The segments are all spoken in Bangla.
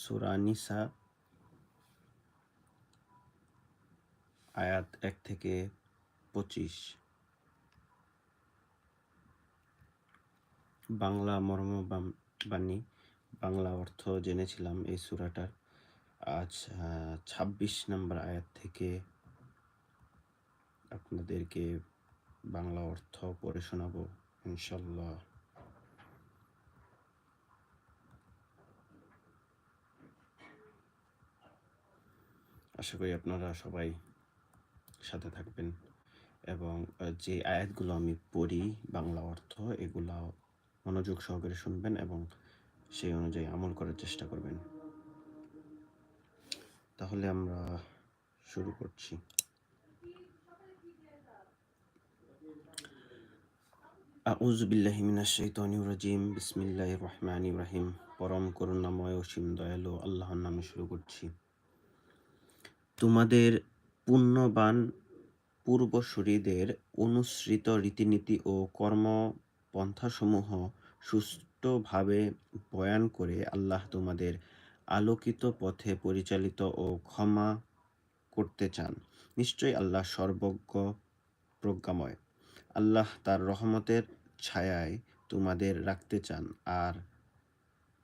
সুরা নিসা, আয়াত এক থেকে পঁচিশ। বাংলা মর্মবাণী, বাংলা অর্থ জেনেছিলাম এই সুরাটার। আজ ছাব্বিশ নম্বর আয়াত থেকে আপনাদেরকে বাংলা অর্থ পড়ে শোনাবো, ইনশাল্লাহ। আশা করি আপনারা সবাই সাথে থাকবেন এবং যে আয়াতগুলো আমি পড়ি বাংলা অর্থ, এগুলো মনোযোগ সহকারে শুনবেন এবং সেই অনুযায়ী আমল করার চেষ্টা করবেন। তাহলে আমরা শুরু করছি। আউজ বিল্লাহি মিনাশ শাইতানির রাজিম। বিসমিল্লাহির রহমানির রহিম। পরম করুণাময় অসীম দয়ালু আল্লাহর নামে শুরু করছি। তোমাদের পুণ্যবান পূর্বসূরীদের অনুসৃত রীতিনীতি ও কর্মপন্থাসমূহ সুষ্ঠুভাবে বয়ান করে আল্লাহ তোমাদের আলোকিত পথে পরিচালিত ও ক্ষমা করতে চান। নিশ্চয়ই আল্লাহ সর্বজ্ঞ প্রজ্ঞাময়। আল্লাহ তার রহমতের ছায়ায় তোমাদের রাখতে চান আর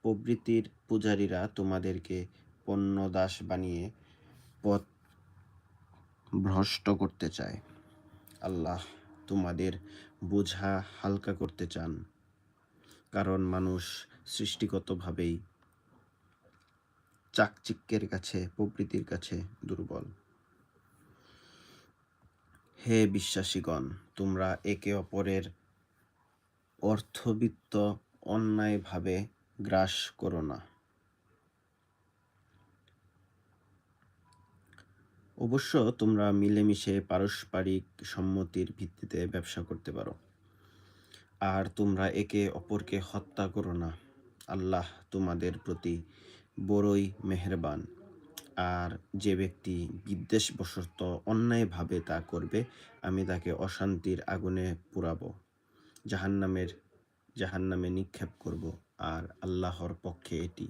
প্রবৃত্তির পূজারীরা তোমাদেরকে পণ্য দাস বানিয়ে পথ ভ্রষ্ট করতে চায়। আল্লাহ তোমাদের বোঝা হালকা করতে চান, কারণ মানুষ সৃষ্টিগতভাবেই চাকচিক্যের কাছে প্রবৃতির কাছে দুর্বল। হে বিশ্বাসীগণ, তোমরা একে অপরের অর্থবিত্ত অন্যায়ভাবে গ্রাস করো না। অবশ্য তোমরা মিলেমিশে পারস্পরিক সম্মতির ভিত্তিতে ব্যবসা করতে পারো। আর তোমরা একে অপরকে হত্যা করো না। আল্লাহ তোমাদের প্রতি বড়ই মেহেরবান। আর যে ব্যক্তি বিদ্বেষবশত অন্যায়ভাবে তা করবে, আমি তাকে অশান্তির আগুনে পুরাবো, জাহান্নামের, জাহান্নামে নিক্ষেপ করব। আর আল্লাহর পক্ষে এটি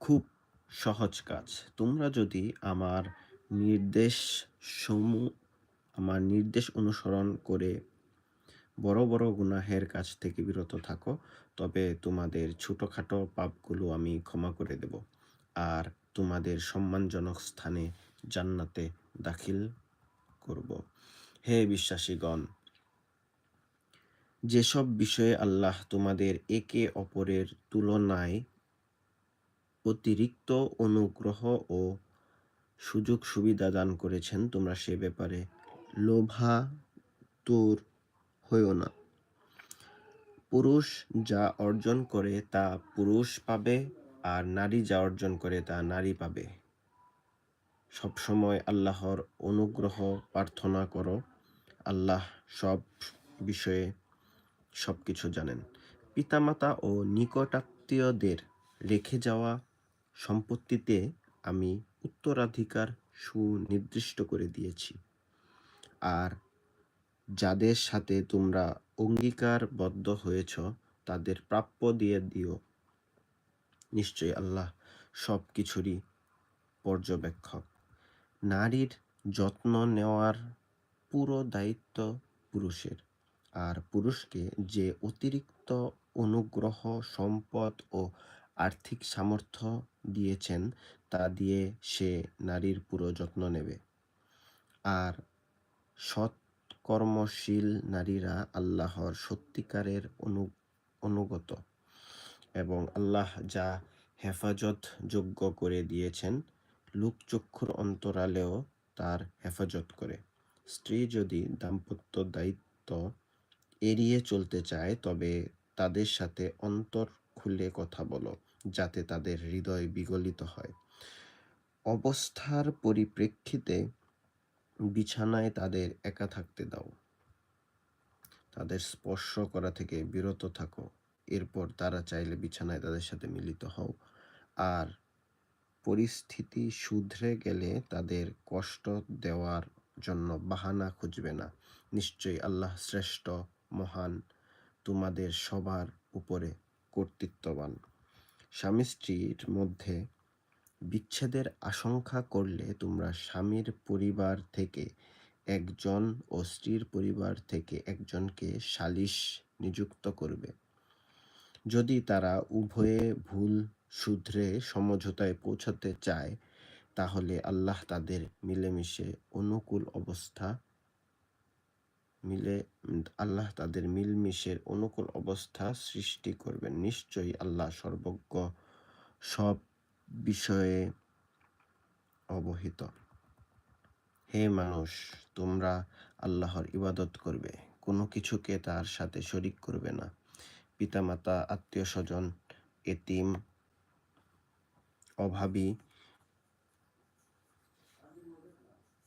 খুব সহজ কাজ। তোমরা যদি আমার নির্দেশ সমূহ, আমার নির্দেশ অনুসরণ করে বড় বড় গুনাহের কাছ থেকে বিরত থাকো, তবে তোমাদের ছোটোখাটো পাপগুলো আমি ক্ষমা করে দেব। আর তোমাদের সম্মানজনক স্থানে জান্নাতে দাখিল করব। হে বিশ্বাসীগণ, যেসব বিষয়ে আল্লাহ তোমাদের একে অপরের তুলনায় অতিরিক্ত অনুগ্রহ ও সুযোগ সুবিধা দান করেছেন তোমরা সে ব্যাপারে লোভা তোর হইও না। পুরুষ যা অর্জন করে তা পুরুষ পাবে আর নারী যা অর্জন করে তা নারী পাবে। সবসময় আল্লাহর অনুগ্রহ প্রার্থনা করো। আল্লাহ সব বিষয়ে সব কিছু জানেন। পিতামাতা ও নিকটাত্মীয়দের রেখে যাওয়া সম্পত্তিতে আমি উত্তরাধিকার সুনির্দিষ্ট করে দিয়েছি। আর যাদের সাথে তোমরা অঙ্গীকারবদ্ধ হয়েছ, তাদের প্রাপ্য দিয়ে দিও। নিশ্চয়ই আল্লাহ সব কিছুরই পর্যবেক্ষক। নারীর যত্ন নেওয়ার পুরো দায়িত্ব পুরুষের। আর পুরুষকে যে অতিরিক্ত অনুগ্রহ, সম্পদ ও আর্থিক সামর্থ্য দিয়েছেন, তা দিয়ে সে নারীর পুরো যত্ন নেবে। আর সৎ কর্মশীল নারীরা আল্লাহর সত্যিকারের অনু, অনুগত এবং আল্লাহ যা হেফাজত যোগ্য করে দিয়েছেন, লোকচক্ষুর অন্তরালেও তার হেফাজত করে। স্ত্রী যদি দাম্পত্য দায়িত্ব এড়িয়ে চলতে চায়, তবে তাদের সাথে অন্তর খুলে কথা বলো, যাতে তাদের হৃদয় বিগলিত হয়। অবস্থার পরিপ্রেক্ষিতে বিছানায় তাদের একা থাকতে দাও। তাদের স্পর্শ করা থেকে বিরত থাকো। এরপর তারা চাইলে বিছানায় তাদের সাথে মিলিত হও। আর পরিস্থিতি শুধরে গেলে তাদের কষ্ট দেওয়ার জন্য বাহানা খুঁজবে না। নিশ্চয়ই আল্লাহ শ্রেষ্ঠ, মহান, তোমাদের সবার উপরে কর্তৃত্ববান। স্বামী স্ত্রীর মধ্যে বিচ্ছেদের আশঙ্কা করলে তোমরা স্বামীর পরিবার থেকে একজন ও স্ত্রীর পরিবার থেকে একজনকে সালিস নিযুক্ত করবে। যদি তারা উভয়ে ভুল শুধরে সমঝোতায় পৌঁছাতে চায়, তাহলে আল্লাহ তাদের মিলেমিশে অনুকূল অবস্থা মিলে আল্লাহ তাদের মিলমিশের অনুকূল অবস্থা সৃষ্টি করবেন। নিশ্চয়ই আল্লাহ সর্বজ্ঞ সব বিষয়ে অবহিত। হে মানুষ, তোমরা আল্লাহর ইবাদত করবে, কোনো কিছুকে তার সাথে শরিক করবে না। পিতামাতা, আত্মীয় স্বজন, এতিম, অভাবী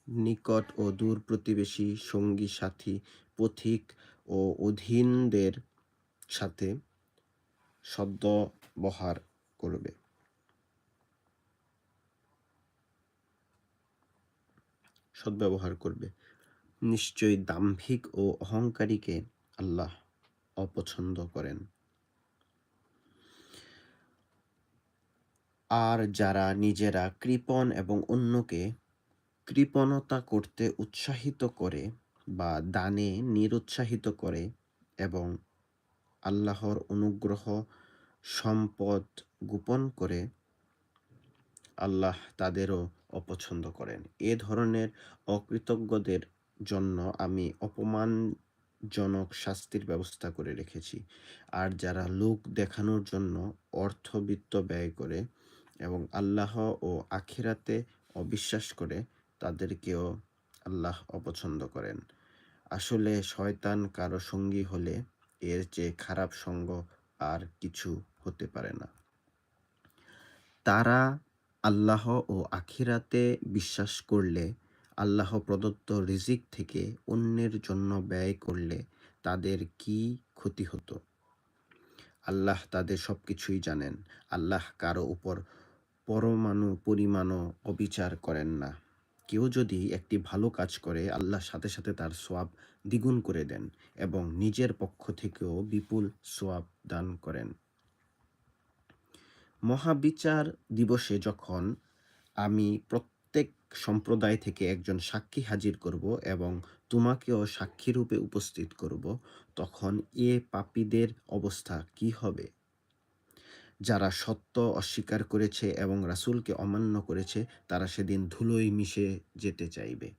নিকট ও দূর প্রতিবেশী সঙ্গী সাথী পথিক ও অধীনদের সাথে সদ্ব্যবহার করবে। সদ্ব্যবহার করবে। নিশ্চয়ই দাম্ভিক ও অহংকারীকে আল্লাহ অপছন্দ করেন। আর যারা নিজেরা কৃপণ এবং অন্যকে কৃপণতা করতে উৎসাহিত করে বা দানে নিরুৎসাহিত করে এবং আল্লাহর অনুগ্রহ, সম্পদ গোপন করে আল্লাহ তাদেরও অপছন্দ করেন। এ ধরনের অকৃতজ্ঞদের জন্য আমি অপমানজনক শাস্তির ব্যবস্থা করে রেখেছি। আর যারা লোক দেখানোর জন্য অর্থবিত্ত ব্যয় করে এবং আল্লাহ ও আখিরাতে অবিশ্বাস করে তাদেরকেও আল্লাহ অপছন্দ করেন। আসলে শয়তান কারও সঙ্গী হলে এর চেয়ে খারাপ সঙ্গ আর কিছু হতে পারে না। তারা আল্লাহ ও আখিরাতে বিশ্বাস করলে, আল্লাহ প্রদত্ত রিজিক থেকে অন্যের জন্য ব্যয় করলে তাদের কি ক্ষতি হতো? আল্লাহ তাদের সব কিছুই জানেন। আল্লাহ কারও উপর পরমাণু পরিমাণও অবিচার করেন না। কেউ যদি একটি ভালো কাজ করে, আল্লাহ সাথে সাথে তার সোয়াব দ্বিগুণ করে দেন এবং নিজের পক্ষ থেকেও বিপুল সোয়াব দান করেন। মহাবিচার দিবসে যখন আমি প্রত্যেক সম্প্রদায় থেকে একজন সাক্ষী হাজির করব এবং তোমাকেও সাক্ষীরূপে উপস্থিত করব, তখন এ পাপীদের অবস্থা কি হবে? যারা সত্য অস্বীকার করেছে এবং রাসূলকে অমান্য করেছে, তারা সেদিন ধুলোয় মিশে যেতে চাইবে।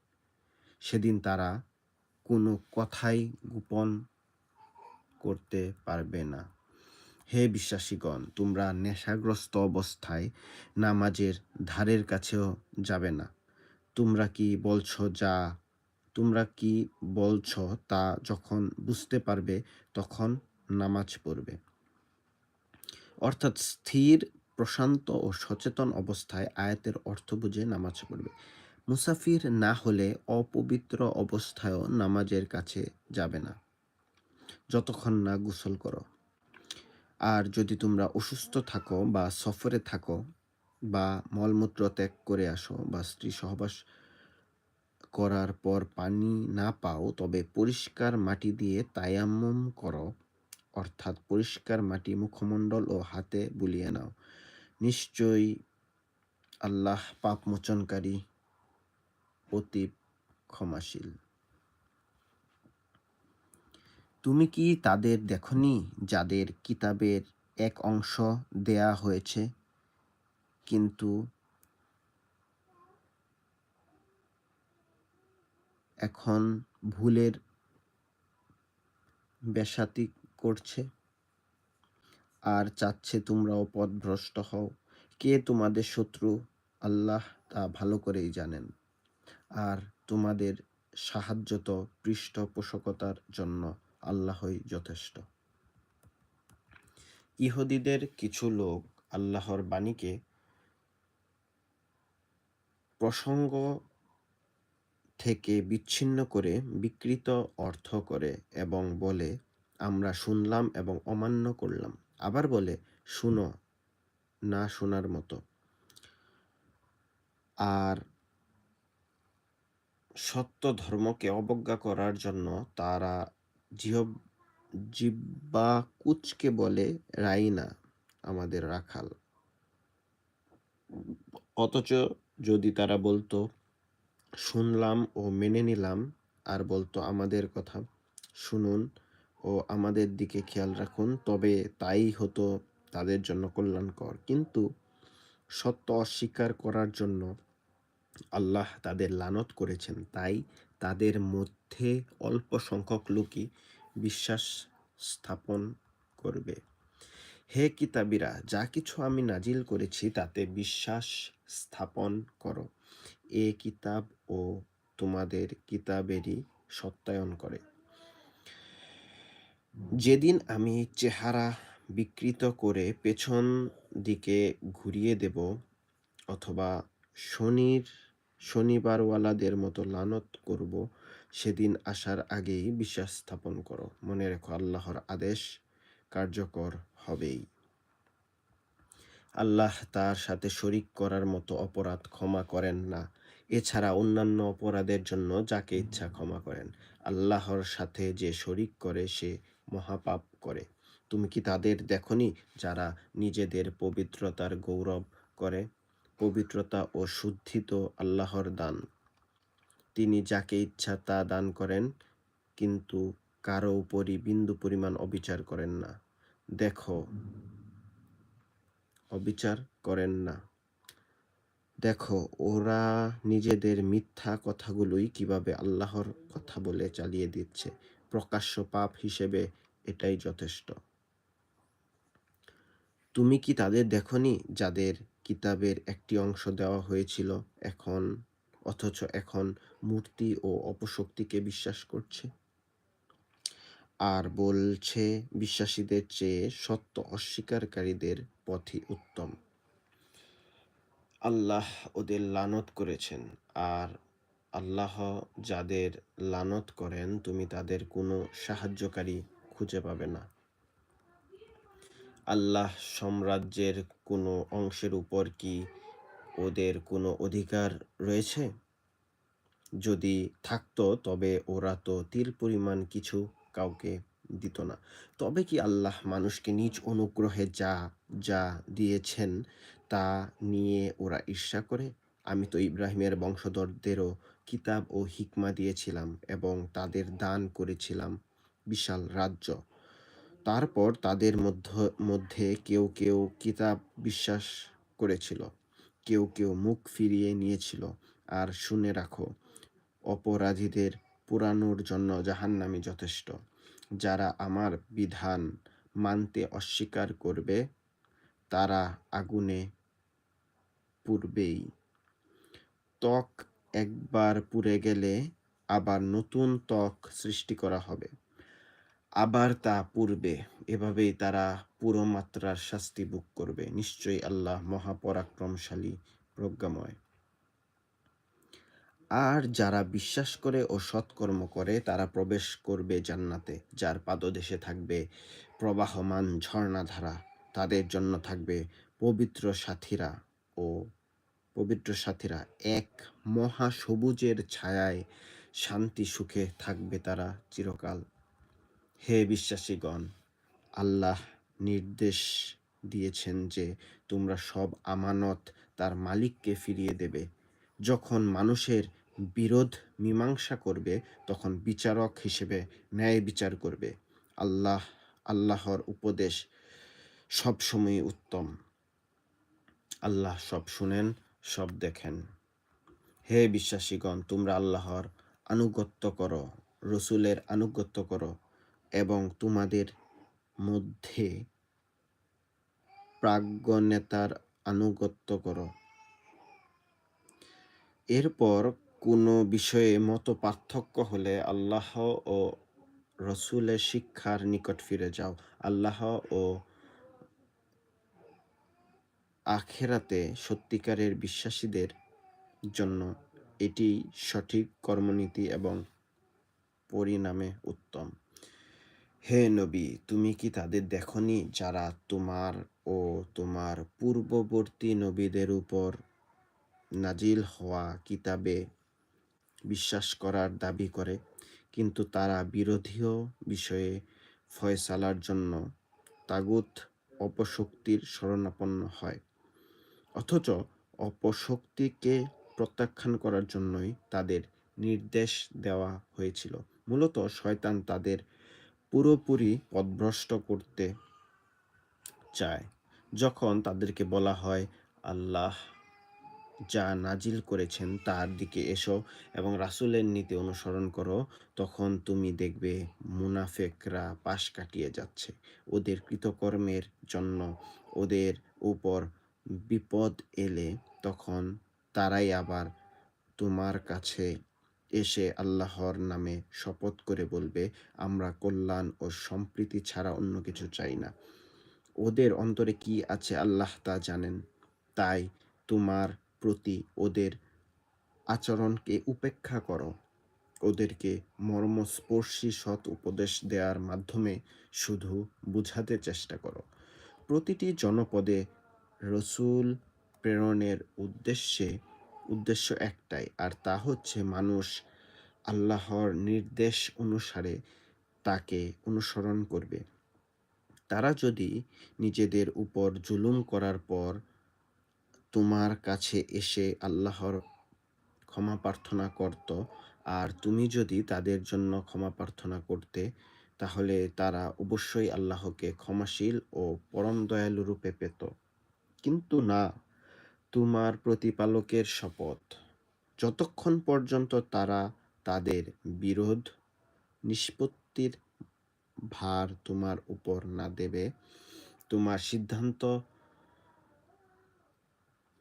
সেদিন তারা কোনো কথাই গোপন করতে পারবে না। হে বিশ্বাসীগণ, তোমরা নেশাগ্রস্ত অবস্থায় নামাজের ধারের কাছেও যাবে না। তোমরা কি বলছো যা, তোমরা কি বলছ তা যখন বুঝতে পারবে, তখন নামাজ পড়বে। অর্থাৎ স্থির, প্রশান্ত ও সচেতন অবস্থায় আয়াতের অর্থ বুঝে নামাজ পড়বে। মুসাফির না হলে অপবিত্র অবস্থায়ও নামাজের কাছে যাবে না। যতক্ষণ না গোসল করো। আর যদি তোমরা অসুস্থ থাকো বা সফরে থাকো বা মলমূত্র ত্যাগ করে আসো বা স্ত্রী সহবাস করার পর পানি না পাও, তবে পরিষ্কার মাটি দিয়ে তায়াম্মম করো। অর্থাৎ পরিষ্কার মাটি মুখমণ্ডল ও হাতে বুলিয়ে নাও। নিশ্চয়ই আল্লাহ পাপ মোচনকারী অতি ক্ষমাশীল। তুমি কি তাদের দেখনি যাদের কিতাবের এক অংশ দেয়া হয়েছে? কিন্তু এখন ভুলের বেসাতি করছে। আর চাচ্ছে তোমরাও পথভ্রষ্ট হও। কে তোমাদের শত্রু? আল্লাহ তা ভালো করেই জানেন। আর তোমাদের সাহায্যত পৃষ্ঠপোষকতার জন্য আল্লাহই যথেষ্ট। ইহুদিদের কিছু লোক আল্লাহর বাণীকে প্রসঙ্গ থেকে বিচ্ছিন্ন করে বিকৃত অর্থ করে এবং বলে আমরা শুনলাম এবং অমান্য করলাম। আবার বলে, শুনো, না শোনার মতো। আর সত্য ধর্মকে অবজ্ঞা করার জন্য তারা জিহ্ব জিব্বা কুচকে বলে, রাইনা, আমাদের রাখাল। অথচ যদি তারা বলতো, শুনলাম ও মেনে নিলাম, আর বলতো, আমাদের কথা শুনুন ও আমাদের দিকে খেয়াল রাখুন, তবে তাই হতো তাদের জন্য কল্যাণকর। কিন্তু সত্য অস্বীকার করার জন্য আল্লাহ তাদের লানত করেছেন। তাই তাদের মধ্যে অল্প সংখ্যক লোকই বিশ্বাস স্থাপন করবে। হে কিতাবিরা, যা কিছু আমি নাজিল করেছি, তাতে বিশ্বাস স্থাপন করো। এ কিতাব ও তোমাদের কিতাবেরই সত্যায়ন করে। যেদিন আমি চেহারা বিকৃত করে পেছন দিকে ঘুরিয়ে দেব অথবা শনির, শনিবারওয়ালাদের মতো লানত করব, সেদিন আসার আগেই বিশ্বাস স্থাপন করো। মনে রেখো, আল্লাহর আদেশ কার্যকর হবেই। আল্লাহ তার সাথে শরিক করার মতো অপরাধ ক্ষমা করেন না। এছাড়া অন্যান্য অপরাধের জন্য যাকে ইচ্ছা ক্ষমা করেন। আল্লাহর সাথে যে শরিক করে, সে মহাপাপ করে। তুমি কি তাদের দেখনি যারা নিজেদের পবিত্রতার গৌরব করে? পবিত্রতা ও শুদ্ধি তো আল্লাহর দান। তিনি যাকে ইচ্ছা তা দান করেন, কিন্তু কারও উপরই বিন্দু পরিমাণ অবিচার করেন না। দেখো, অবিচার করেন না। দেখো, ওরা নিজেদের মিথ্যা কথাগুলোই কীভাবে আল্লাহর কথা বলে চালিয়ে দিচ্ছে। প্রকাশ্য পাপ হিসেবে এটাই যথেষ্ট। তুমি কি তাদের দেখনি যাদের কিতাবের একটি অংশ দেওয়া হয়েছিল এখন, অথচ এখন মূর্তি ও অপশক্তিকে বিশ্বাস করছে? আর বলছে, বিশ্বাসীদের চেয়ে সত্য অস্বীকারীদের পথই উত্তম। আল্লাহ ওদের লানত করেছেন, আর আল্লাহ যাদের লানত করেন, তুমি তাদের কোনো সাহায্যকারী খুঁজে পাবে না। আল্লাহ সাম্রাজ্যের কোনো অংশের উপর কি ওদের কোনো অধিকার রয়েছে? যদি থাকতো, তবে ওরা তো তীর পরিমাণ কিছু কাউকে দিত না। তবে কি আল্লাহ মানুষকে নিজ অনুগ্রহে যা যা দিয়েছেন তা নিয়ে ওরা ঈর্ষা করে? আমি তো ইব্রাহিমের বংশধরদেরও কিতাব ও হিকমা দিয়েছিলাম এবং তাদের দান করেছিলাম বিশাল রাজ্য। তারপর তাদের মধ্য, মধ্যে কেউ কেউ কিতাব বিশ্বাস করেছিল, কেউ কেউ মুখ ফিরিয়ে নিয়েছিল। আর শুনে রাখো, অপরাধীদের পুরানোর জন্য জাহান্নামি যথেষ্ট। যারা আমার বিধান মানতে অস্বীকার করবে, তারা আগুনে পূর্বেই ত্বক একবার পুড়ে গেলে আবার নতুন ত্বক সৃষ্টি করা হবে। আবার তা পূর্বে এভাবেই তারা পুরো মাত্রার শাস্তি ভোগ করবে। নিশ্চয়ই আল্লাহ মহাপরাক্রমশালী, প্রজ্ঞাময়। আর যারা বিশ্বাস করে ও সৎকর্ম করে, তারা প্রবেশ করবে জান্নাতে, যার পাদদেশে থাকবে প্রবাহমান ঝর্ণাধারা। তাদের জন্য থাকবে পবিত্র সাথীরা ও পবিত্র সাথীরা, এক মহা সবুজের ছায়ায় শান্তি সুখে থাকবে তারা চিরকাল। হে বিশ্বাসীগণ, আল্লাহ নির্দেশ দিয়েছেন যে তোমরা সব আমানত তার মালিককে ফিরিয়ে দেবে। যখন মানুষের বিরোধ মীমাংসা করবে, তখন বিচারক হিসেবে ন্যায় বিচার করবে। আল্লাহ, আল্লাহর উপদেশ সবসময় উত্তম। আল্লাহ সব শুনেন সব দেখেন। হে বিশ্বাসীগণ, তোমরা আল্লাহর আনুগত্য করো, রসুলের আনুগত্য করো এবং তোমাদের মধ্যে প্রাজ্ঞ নেতার আনুগত্য করো। এরপর কোনো বিষয়ে মত পার্থক্য হলে আল্লাহ ও রসুলের শিক্ষার নিকট ফিরে যাও। আল্লাহ ও আখেরাতে সত্যিকারের বিশ্বাসীদের জন্য এটি সঠিক কর্মনীতি এবং পরিণামে উত্তম। হে নবী, তুমি কি তাদের দেখনি যারা তোমার ও তোমার পূর্ববর্তী নবীদের উপর নাজিল হওয়া কিতাবে বিশ্বাস করার দাবি করে, কিন্তু তারা বিরোধীয় বিষয়ে ফয়সালার জন্য তাগুত অপশক্তির শরণাপন্ন হয়? অথচ অপশক্তিকে প্রত্যাখ্যান করার জন্যই তাদের নির্দেশ দেওয়া হয়েছিল। মূলত শয়তান তাদের পুরোপুরি পথভ্রষ্ট করতে চায়। যখন তাদেরকে বলা হয়, আল্লাহ যা নাজিল করেছেন তার দিকে এসো এবং রাসুলের নীতি অনুসরণ করো, তখন তুমি দেখবে মুনাফেকরা পাশ কাটিয়ে যাচ্ছে। ওদের কৃতকর্মের জন্য ওদের উপর বিপদ এলে তখন তারাই আবার তোমার কাছে এসে আল্লাহর নামে শপথ করে বলবে, আমরা কল্যাণ ও সম্প্রীতি ছাড়া অন্য কিছু চাই না। ওদের অন্তরে কি আছে আল্লাহ তা জানেন। তাই তোমার প্রতি ওদের আচরণকে উপেক্ষা করো। ওদেরকে মর্মস্পর্শী সৎ উপদেশ দেওয়ার মাধ্যমে শুধু বুঝাতে চেষ্টা করো। প্রতিটি জনপদে রসুল প্রেরণের উদ্দেশ্যে, উদ্দেশ্য একটাই, আর তা হচ্ছে মানুষ আল্লাহর নির্দেশ অনুসারে তাকে অনুসরণ করবে। তারা যদি নিজেদের উপর জুলুম করার পর তোমার কাছে এসে আল্লাহর ক্ষমা প্রার্থনা করত, আর তুমি যদি তাদের জন্য ক্ষমা প্রার্থনা করতে, তাহলে তারা অবশ্যই আল্লাহকে ক্ষমাশীল ও পরম দয়ালু রূপে পেত। কিন্তু না, তোমার প্রতিপালকের শপথ। যতক্ষণ পর্যন্ত তারা তাদের বিরোধ, নিষ্পত্তির ভার তোমার উপর না দেবে, তোমার সিদ্ধান্ত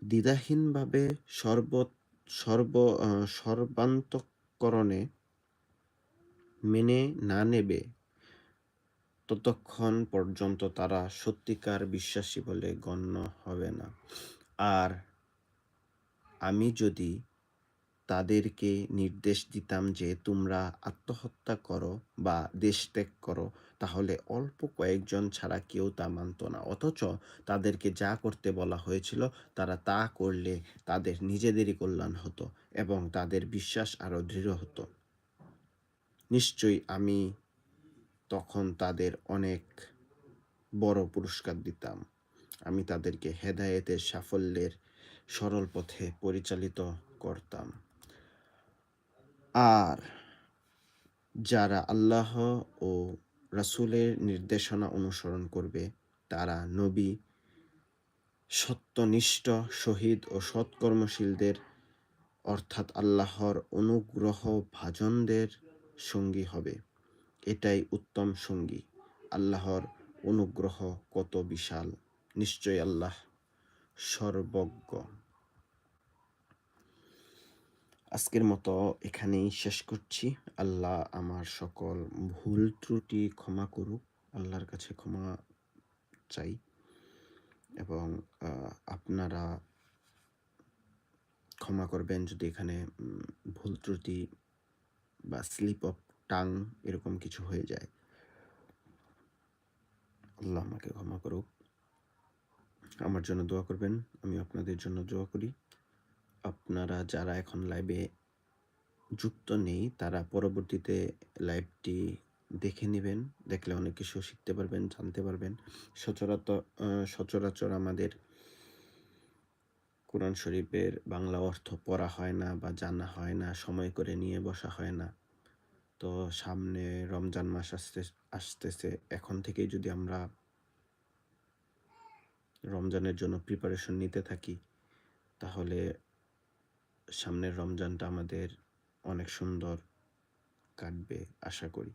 দ্বিধাহীনভাবে সর্ব সর্ব সর্বান্তকরণে মেনে না নেবে ততক্ষণ পর্যন্ত তারা সত্যিকার বিশ্বাসী বলে গণ্য হবে না। আর আমি যদি তাদেরকে নির্দেশ দিতাম যে তোমরা আত্মহত্যা করো বা দেশ ত্যাগ করো, তাহলে অল্প কয়েকজন ছাড়া কেউ তা মানত না। অথচ তাদেরকে যা করতে বলা হয়েছিল, তারা তা করলে তাদের নিজেদেরই কল্যাণ হতো এবং তাদের বিশ্বাস আরও দৃঢ় হতো। নিশ্চয়ই আমি তখন তাদের অনেক বড় পুরস্কার দিতাম। আমি তাদেরকে হেদায়েতের সাফল্যের সরল পথে পরিচালিত করতাম। আর যারা আল্লাহ ও রাসুলের নির্দেশনা অনুসরণ করবে, তারা নবী, সত্যনিষ্ঠ, শহীদ ও সৎকর্মশীলদের, অর্থাৎ আল্লাহর অনুগ্রহ ভাজনদের সঙ্গী হবে। এটাই উত্তম সঙ্গী। আল্লাহর অনুগ্রহ কত বিশাল। নিশ্চয় আল্লাহ সর্বজ্ঞ। আজকের মতো এখানেই শেষ করছি। আল্লাহ আমার সকল ভুল ত্রুটি ক্ষমা করুক, আল্লাহর কাছে ক্ষমা চাই এবং আপনারা ক্ষমা করবেন যদি এখানে ভুল ত্রুটি বা স্লিপ অফ টাং এরকম কিছু হয়ে যায়। আল্লাহ আমাকে ক্ষমা করুক। আমার জন্য দোয়া করবেন, আমি আপনাদের জন্য দোয়া করি। আপনারা যারা এখন লাইভে যুক্ত নেই, তারা পরবর্তীতে লাইভটি দেখে নেবেন, দেখলে অনেক কিছু শিখতে পারবেন, জানতে পারবেন। সচরাচর সচরাচর আমাদের কোরআন শরীফের বাংলা অর্থ পড়া হয় না বা জানা হয় না, সময় করে নিয়ে বসা হয় না। তো সামনে রমজান মাস আসতে, আসতেছে। এখন থেকেই যদি আমরা রমজানের জন্য প্রিপারেশন নিতে থাকি, তাহলে সামনের রমজানটা আমাদের অনেক সুন্দর কাটবে, আশা করি।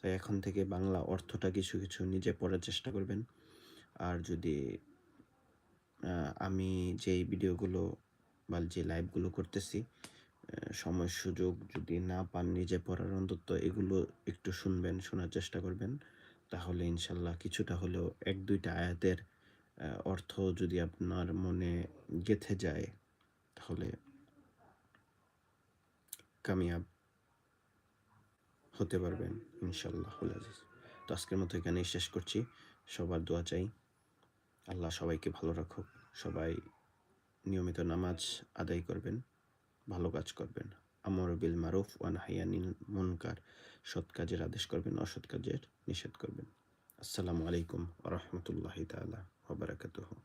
তাই এখন থেকে বাংলা অর্থটা কিছু কিছু নিজে পড়ার চেষ্টা করবেন। আর যদি আমি যেই ভিডিওগুলো বা যে লাইভগুলো করতেছি সময় সুযোগ যদি না পান নিজে পড়ার অন্তত এগুলো একটু শুনবেন, শোনার চেষ্টা করবেন। তাহলে ইনশাল্লাহ কিছুটা হলেও এক, দুইটা আয়াতের অর্থ যদি আপনার মনে গেথে যায়, তাহলে কামিয়াব হতে পারবেন ইনশাল্লাহ আজিজ তো আজকের মতো এখানেই শেষ করছি। সবার দোয়া চাই। আল্লাহ সবাইকে ভালো রাখুক। সবাই নিয়মিত নামাজ আদায় করবেন। ভালো কাজ করবেন। আমর বিল মারুফ ওয়ান হাইয়ানিল মুনকার, সৎ কাজের আদেশ করবেন, অসৎ কাজের নিষেধ করবেন। আসসালামু আলাইকুম ওরহমতুল্লাহ তালা ওবরাকাতুহ